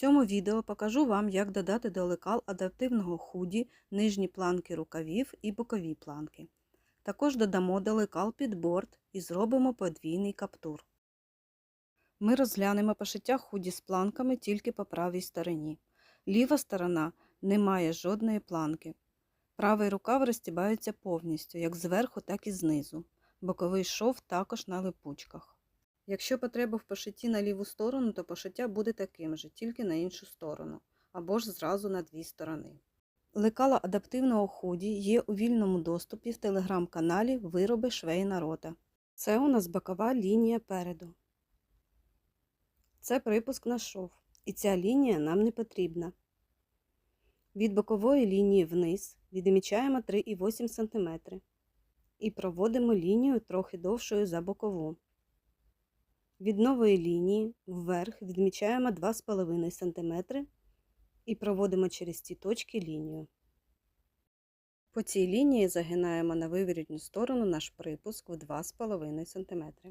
цьому відео покажу вам, як додати до лекал адаптивного худі нижні планки рукавів і бокові планки. Також додамо до лекал під борт і зробимо подвійний каптур. Ми розглянемо пошиття худі з планками тільки по правій стороні. Ліва сторона не має жодної планки. Правий рукав розтібається повністю, як зверху, так і знизу. Боковий шов також на липучках. Якщо потреба в пошитті на ліву сторону, то пошиття буде таким же, тільки на іншу сторону, або ж зразу на дві сторони. Лекала адаптивного худі є у вільному доступі в телеграм-каналі Вироби Швейна рота. Це у нас бокова лінія переду. Це припуск на шов, і ця лінія нам не потрібна. Від бокової лінії вниз відмічаємо 3,8 см і проводимо лінію трохи довшою за бокову. Від нової лінії вверх відмічаємо 2,5 см і проводимо через ці точки лінію. По цій лінії загинаємо на виворітню сторону наш припуск в 2,5 см.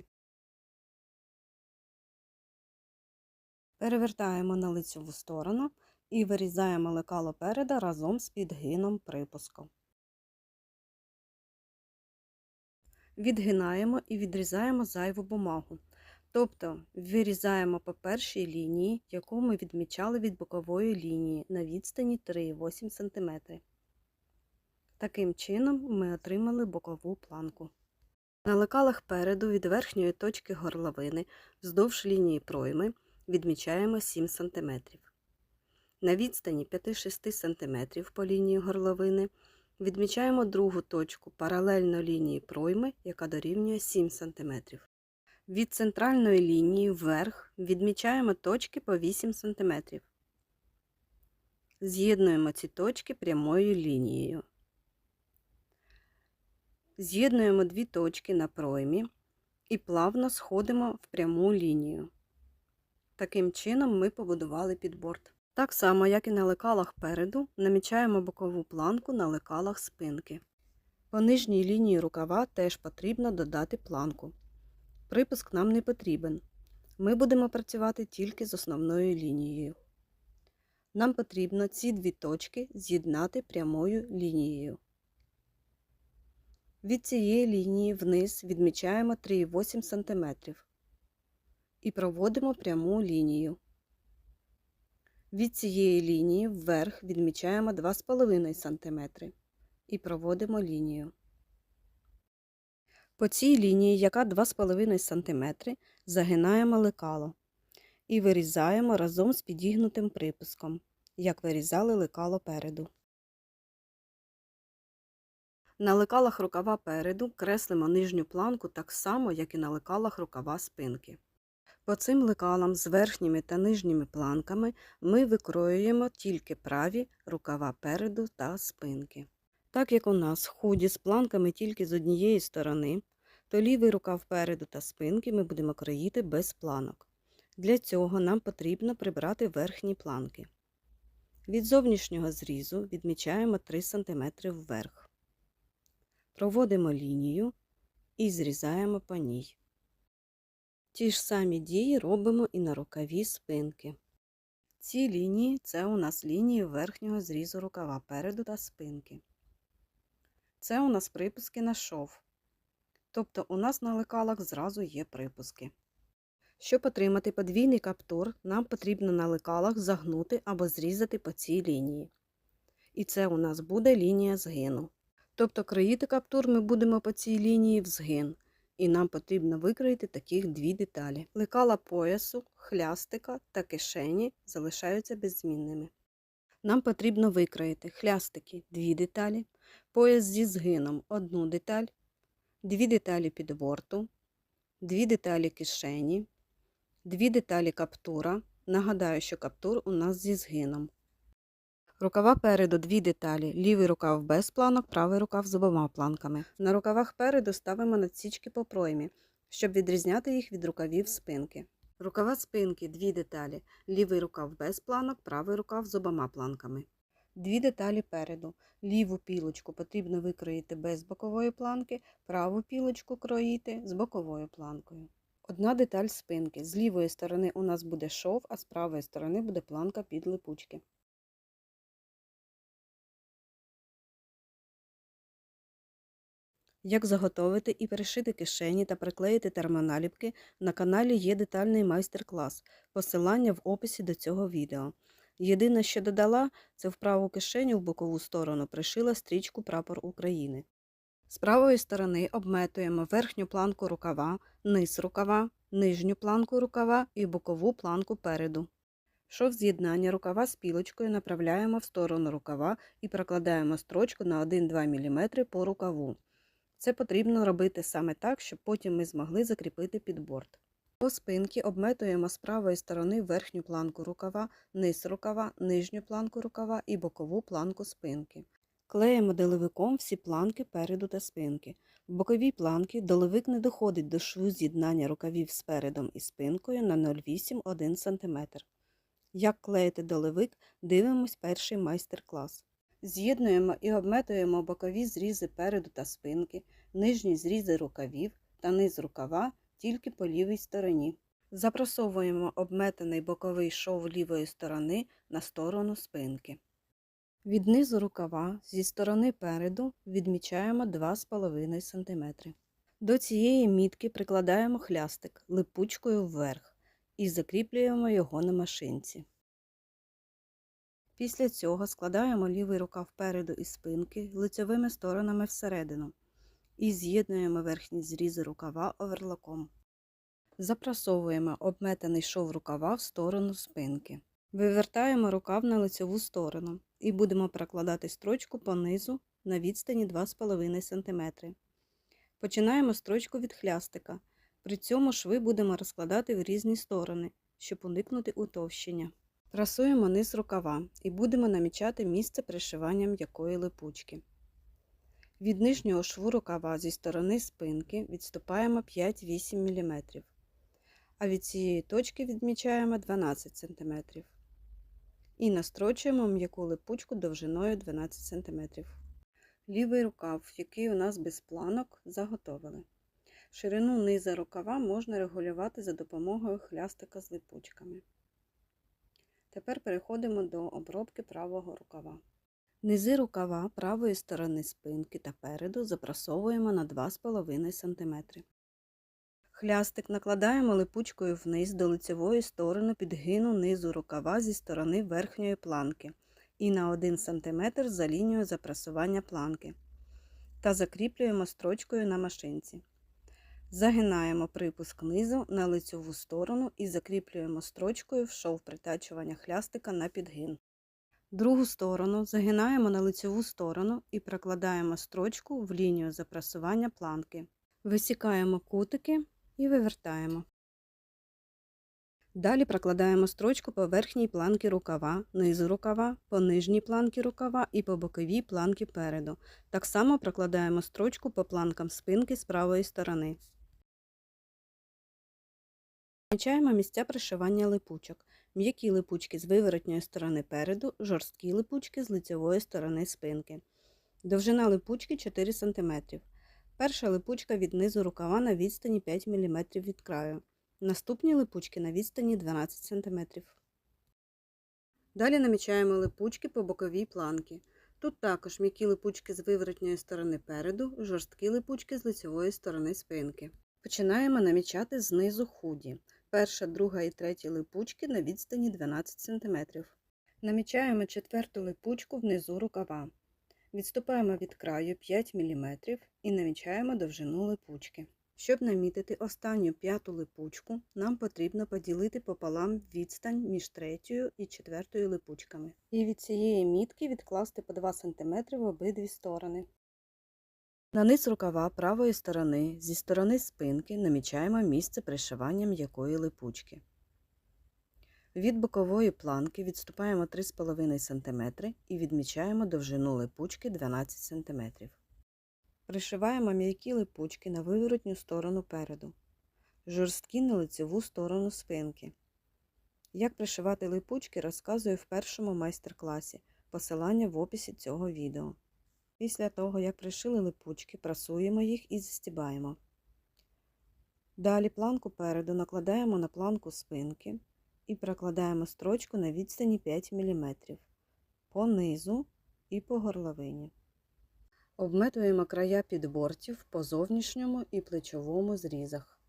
Перевертаємо на лицеву сторону і вирізаємо лекало переда разом з підгином припуску. Відгинаємо і відрізаємо зайву бумагу. Тобто вирізаємо по першій лінії, яку ми відмічали від бокової лінії на відстані 3,8 см. Таким чином ми отримали бокову планку. На лекалах переду від верхньої точки горловини вздовж лінії пройми відмічаємо 7 см. На відстані 5-6 см по лінії горловини відмічаємо другу точку паралельно лінії пройми, яка дорівнює 7 см. Від центральної лінії вверх відмічаємо точки по 8 см. З'єднуємо ці точки прямою лінією. З'єднуємо дві точки на проймі і плавно сходимо в пряму лінію. Таким чином ми побудували підборд. Так само, як і на лекалах переду, намічаємо бокову планку на лекалах спинки. По нижній лінії рукава теж потрібно додати планку. Припуск нам не потрібен. Ми будемо працювати тільки з основною лінією. Нам потрібно ці дві точки з'єднати прямою лінією. Від цієї лінії вниз відмічаємо 3,8 см і проводимо пряму лінію. Від цієї лінії вверх відмічаємо 2,5 см і проводимо лінію. По цій лінії, яка 2,5 см, загинаємо лекало і вирізаємо разом з підігнутим припуском, як вирізали лекало переду. На лекалах рукава переду креслимо нижню планку так само, як і на лекалах рукава спинки. По цим лекалам з верхніми та нижніми планками ми викроюємо тільки праві рукава переду та спинки. Так як у нас худі з планками тільки з однієї сторони, то лівий рукав переду та спинки ми будемо кроїти без планок. Для цього нам потрібно прибрати верхні планки. Від зовнішнього зрізу відмічаємо 3 см вверх. Проводимо лінію і зрізаємо по ній. Ті ж самі дії робимо і на рукаві спинки. Ці лінії це у нас лінії верхнього зрізу рукава переду та спинки. Це у нас припуски на шов. Тобто у нас на лекалах зразу є припуски. Щоб отримати подвійний каптур, нам потрібно на лекалах загнути або зрізати по цій лінії. І це у нас буде лінія згину. Тобто кроїти каптур ми будемо по цій лінії в згин. І нам потрібно викроїти таких дві деталі. Лекала поясу, хлястика та кишені залишаються беззмінними. Нам потрібно викроїти хлястики дві деталі, пояс зі згином одну деталь, дві деталі підборту, дві деталі кишені, дві деталі каптура. Нагадаю, що каптур у нас зі згином. Рукава переду дві деталі. Лівий рукав без планок, правий рукав з обома планками. На рукавах переду ставимо надсічки по проймі, щоб відрізняти їх від рукавів спинки. Рукава спинки дві деталі. Лівий рукав без планок, правий рукав з обома планками. Дві деталі переду. Ліву пілочку потрібно викроїти без бокової планки, праву пілочку кроїти з боковою планкою. Одна деталь спинки. З лівої сторони у нас буде шов, а з правої сторони буде планка під липучки. Як заготовити і перешити кишені та приклеїти термоналіпки, на каналі є детальний майстер-клас, посилання в описі до цього відео. Єдине, що додала, це в праву кишеню в бокову сторону пришила стрічку прапор України. З правої сторони обметуємо верхню планку рукава, низ рукава, нижню планку рукава і бокову планку переду. Шов з'єднання рукава з пілочкою направляємо в сторону рукава і прокладаємо строчку на 1-2 мм по рукаву. Це потрібно робити саме так, щоб потім ми змогли закріпити підборд. По спинці обметуємо з правої сторони верхню планку рукава, низ рукава, нижню планку рукава і бокову планку спинки. Клеїмо доловиком всі планки переду та спинки. В боковій планки доловик не доходить до шву з'єднання рукавів з передом і спинкою на 0,8-1 см. Як клеїти доловик, дивимось перший майстер-клас. З'єднуємо і обметуємо бокові зрізи переду та спинки, нижні зрізи рукавів та низ рукава тільки по лівій стороні. Запросовуємо обметаний боковий шов лівої сторони на сторону спинки. Від низу рукава зі сторони переду відмічаємо 2,5 см. До цієї мітки прикладаємо хлястик липучкою вверх і закріплюємо його на машинці. Після цього складаємо лівий рукав переду і спинки лицьовими сторонами всередину і з'єднуємо верхні зрізи рукава оверлоком. Запрасовуємо обметаний шов рукава в сторону спинки. Вивертаємо рукав на лицьову сторону і будемо прокладати строчку по низу на відстані 2,5 см. Починаємо строчку від хлястика. При цьому шви будемо розкладати в різні сторони, щоб уникнути утовщення. Прасуємо низ рукава і будемо намічати місце пришивання м'якої липучки. Від нижнього шву рукава зі сторони спинки відступаємо 5-8 мм, а від цієї точки відмічаємо 12 см. І настрочуємо м'яку липучку довжиною 12 см. Лівий рукав, який у нас без планок, заготовили. Ширину низа рукава можна регулювати за допомогою хлястика з липучками. Тепер переходимо до обробки правого рукава. Низи рукава правої сторони спинки та переду запрасовуємо на 2,5 см. Хлястик накладаємо липучкою вниз до лицевої сторони підгину низу рукава зі сторони верхньої планки і на 1 см за лінією запрасування планки та закріплюємо строчкою на машинці. Загинаємо припуск низу на лицьову сторону і закріплюємо строчкою в шов притачування хлястика на підгин. Другу сторону загинаємо на лицьову сторону і прокладаємо строчку в лінію запрасування планки. Висікаємо кутики і вивертаємо. Далі прокладаємо строчку по верхній планці рукава, низу рукава, по нижній планці рукава і по боковій планці переду. Так само прокладаємо строчку по планкам спинки з правої сторони. Помічаємо місця пришивання липучок. М'які липучки з виворотньої сторони переду, жорсткі липучки з лицевої сторони спинки. Довжина липучки 4 см. Перша липучка від низу рукава на відстані 5 мм від краю. Наступні липучки на відстані 12 см. Далі намічаємо липучки по боковій планці. Тут також м'які липучки з виворотньої сторони переду, жорсткі липучки з лицевої сторони спинки. Починаємо намічати знизу худі. Перша, друга і третя липучки на відстані 12 см. Намічаємо четверту липучку внизу рукава. Відступаємо від краю 5 мм і намічаємо довжину липучки. Щоб намітити останню п'яту липучку, нам потрібно поділити пополам відстань між третьою і четвертою липучками. І від цієї мітки відкласти по 2 см в обидві сторони. На низ рукава правої сторони зі сторони спинки намічаємо місце пришивання м'якої липучки. Від бокової планки відступаємо 3,5 см і відмічаємо довжину липучки 12 см. Пришиваємо м'які липучки на виворотню сторону переду, жорсткі на лицеву сторону спинки. Як пришивати липучки, розказую в першому майстер-класі, посилання в описі цього відео. Після того, як пришили липучки, прасуємо їх і застібаємо. Далі планку переду накладаємо на планку спинки і прокладаємо строчку на відстані 5 мм по низу і по горловині. Обметуємо края підбортів по зовнішньому і плечовому зрізах.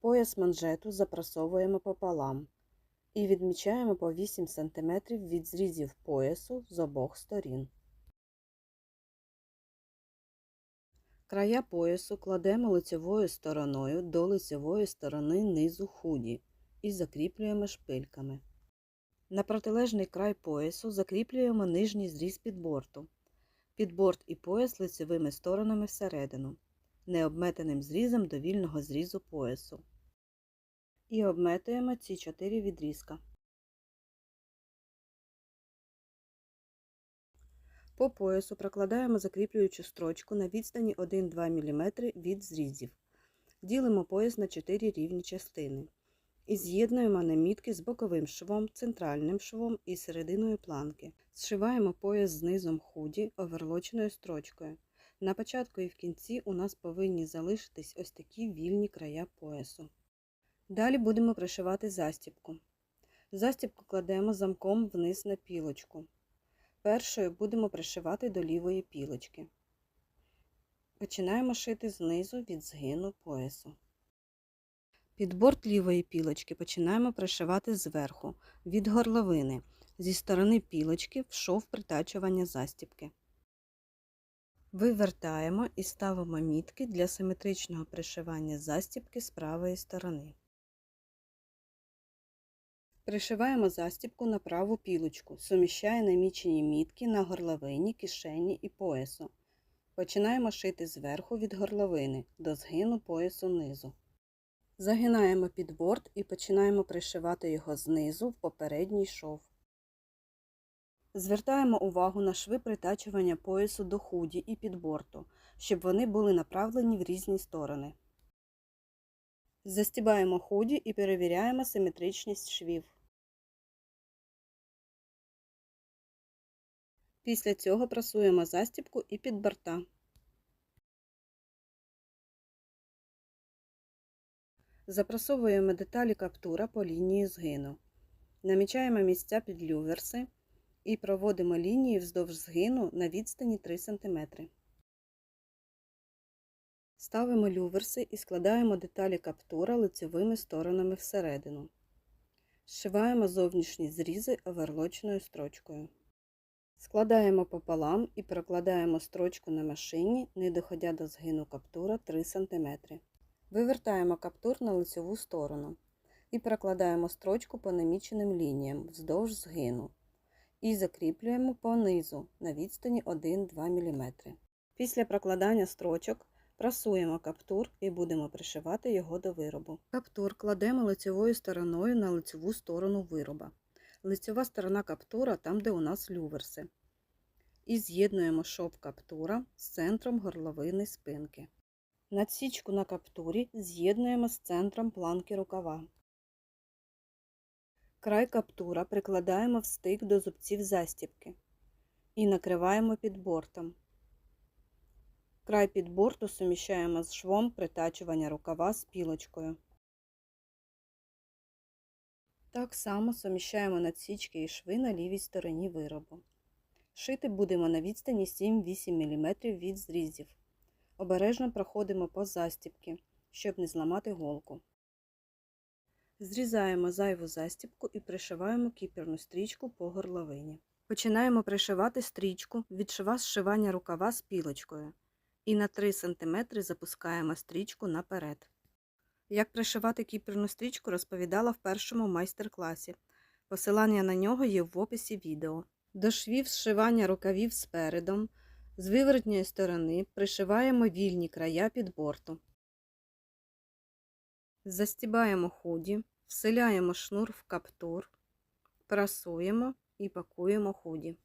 Пояс манжету запрасовуємо пополам і відмічаємо по 8 см від зрізів поясу з обох сторін. Края поясу кладемо лицевою стороною до лицевої сторони низу худі і закріплюємо шпильками. На протилежний край поясу закріплюємо нижній зріз підборту. Підборт і пояс лицевими сторонами всередину, необметаним зрізом до вільного зрізу поясу. І обметуємо ці чотири відрізка. По поясу прокладаємо закріплюючу строчку на відстані 1-2 мм від зрізів. Ділимо пояс на 4 рівні частини і з'єднуємо намітки з боковим швом, центральним швом і серединою планки. Зшиваємо пояс з худі оверлоченою строчкою. На початку і в кінці у нас повинні залишитись ось такі вільні края поясу. Далі будемо пришивати застібку. Застібку кладемо замком вниз на пілочку. Першою будемо пришивати до лівої пілочки. Починаємо шити знизу від згину поясу. Під борт лівої пілочки починаємо пришивати зверху, від горловини, зі сторони пілочки в шов притачування застібки. Вивертаємо і ставимо мітки для симетричного пришивання застібки з правої сторони. Пришиваємо застібку на праву пілочку, суміщає намічені мітки на горловині, кишені і поясу. Починаємо шити зверху від горловини до згину поясу низу. Загинаємо під борт і починаємо пришивати його знизу в попередній шов. Звертаємо увагу на шви притачування поясу до худі і підборту, щоб вони були направлені в різні сторони. Застібаємо худі і перевіряємо симетричність швів. Після цього прасуємо застібку і підборта. Запрасовуємо деталі каптура по лінії згину. Намічаємо місця під люверси і проводимо лінії вздовж згину на відстані 3 см. Ставимо люверси і складаємо деталі каптура лицевими сторонами всередину. Зшиваємо зовнішні зрізи оверлоченою строчкою. Складаємо пополам і прокладаємо строчку на машині, не доходя до згину каптура 3 см. Вивертаємо каптур на лицеву сторону і прокладаємо строчку по наміченим лініям вздовж згину і закріплюємо по низу на відстані 1-2 мм. Після прокладання строчок прасуємо каптур і будемо пришивати його до виробу. Каптур кладемо лицевою стороною на лицеву сторону вироба. Лицева сторона каптура там, де у нас люверси. І з'єднуємо шов каптура з центром горловини спинки. Надсічку на каптурі з'єднуємо з центром планки рукава. Край каптура прикладаємо в стик до зубців застібки і накриваємо підбортом. Край підборту суміщаємо з швом притачування рукава з пілочкою. Так само суміщаємо надсічки і шви на лівій стороні виробу. Шити будемо на відстані 7-8 мм від зрізів. Обережно проходимо по застібки, щоб не зламати голку. Зрізаємо зайву застібку і пришиваємо кіпірну стрічку по горловині. Починаємо пришивати стрічку від шва зшивання рукава з пілочкою і на 3 см запускаємо стрічку наперед. Як пришивати кіпірну стрічку розповідала в першому майстер-класі. Посилання на нього є в описі відео. До швів зшивання рукавів спередом з виворотньої сторони пришиваємо вільні края під борту. Застібаємо худі, вселяємо шнур в каптур, прасуємо і пакуємо худі.